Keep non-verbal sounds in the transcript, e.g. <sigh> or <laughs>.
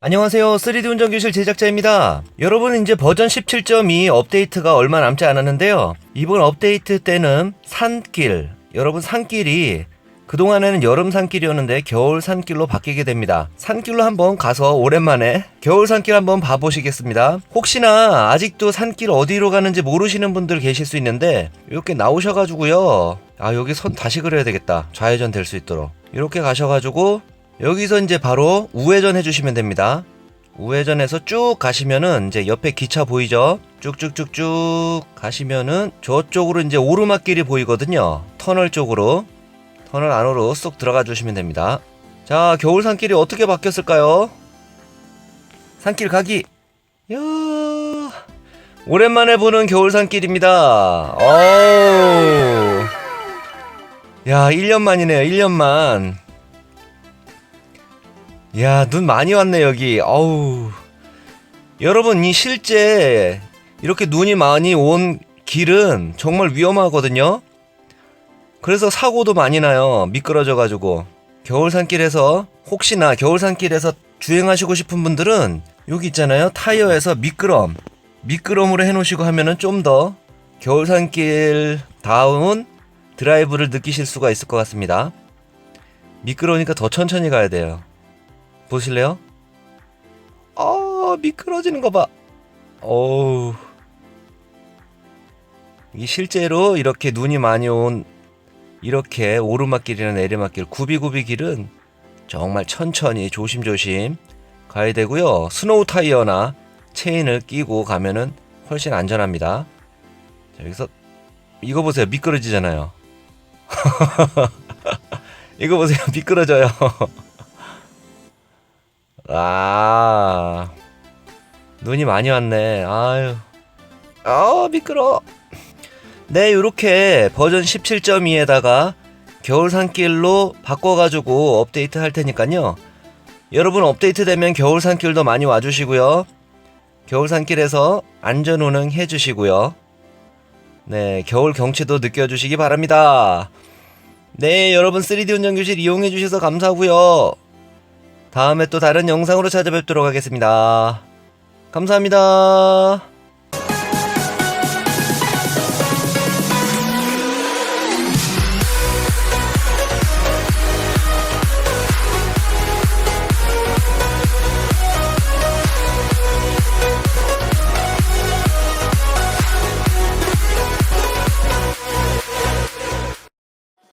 안녕하세요. 3D 운전교실 제작자입니다. 여러분 이제 버전 17.2 업데이트가 얼마 남지 않았는데요. 이번 업데이트 때는 산길, 여러분 산길이 그동안에는 여름 산길이었는데 겨울 산길로 바뀌게 됩니다. 산길로 한번 가서 오랜만에 겨울 산길 한번 봐보시겠습니다. 혹시나 아직도 산길 어디로 가는지 모르시는 분들 계실 수 있는데 이렇게 나오셔가지고요. 아 여기 선 다시 그려야 되겠다. 좌회전 될 수 있도록 이렇게 가셔가지고 여기서 이제 바로 우회전 해주시면 됩니다. 우회전해서 쭉 가시면은 이제 옆에 기차 보이죠? 쭉쭉쭉쭉 가시면은 저쪽으로 이제 오르막길이 보이거든요. 터널 쪽으로. 터널 안으로 쏙 들어가 주시면 됩니다. 자, 겨울 산길이 어떻게 바뀌었을까요? 산길 가기. 야 오랜만에 보는 겨울 산길입니다. 어우. 야, 1년 만이네요. 1년 만. 야, 눈 많이 왔네, 여기. 어우. 여러분, 이 실제 이렇게 눈이 많이 온 길은 정말 위험하거든요. 그래서 사고도 많이 나요. 미끄러져가지고. 겨울 산길에서, 혹시나 겨울 산길에서 주행하시고 싶은 분들은 여기 있잖아요. 타이어에서 미끄럼. 미끄럼으로 해놓으시고 하면은 좀 더 겨울 산길 다운 드라이브를 느끼실 수가 있을 것 같습니다. 미끄러우니까 더 천천히 가야 돼요. 보실래요? 아 미끄러지는 거 봐. 어우. 이 실제로 이렇게 눈이 많이 온 이렇게 오르막길이나 내리막길 구비구비 길은 정말 천천히 조심조심 가야 되고요. 스노우 타이어나 체인을 끼고 가면은 훨씬 안전합니다. 자, 여기서 이거 보세요. 미끄러지잖아요. <laughs> 이거 보세요. <laughs> 미끄러져요. <laughs> 아 눈이 많이 왔네 아유 아 미끄러 네 요렇게 버전 17.2에다가 겨울 산길로 바꿔가지고 업데이트 할 테니까요. 여러분 업데이트 되면 겨울 산길도 많이 와주시고요. 겨울 산길에서 안전 운행 해주시고요. 네 겨울 경치도 느껴주시기 바랍니다. 네 여러분 3D 운전교실 이용해주셔서 감사하고요. 다음에 또 다른 영상으로 찾아뵙도록 하겠습니다. 감사합니다.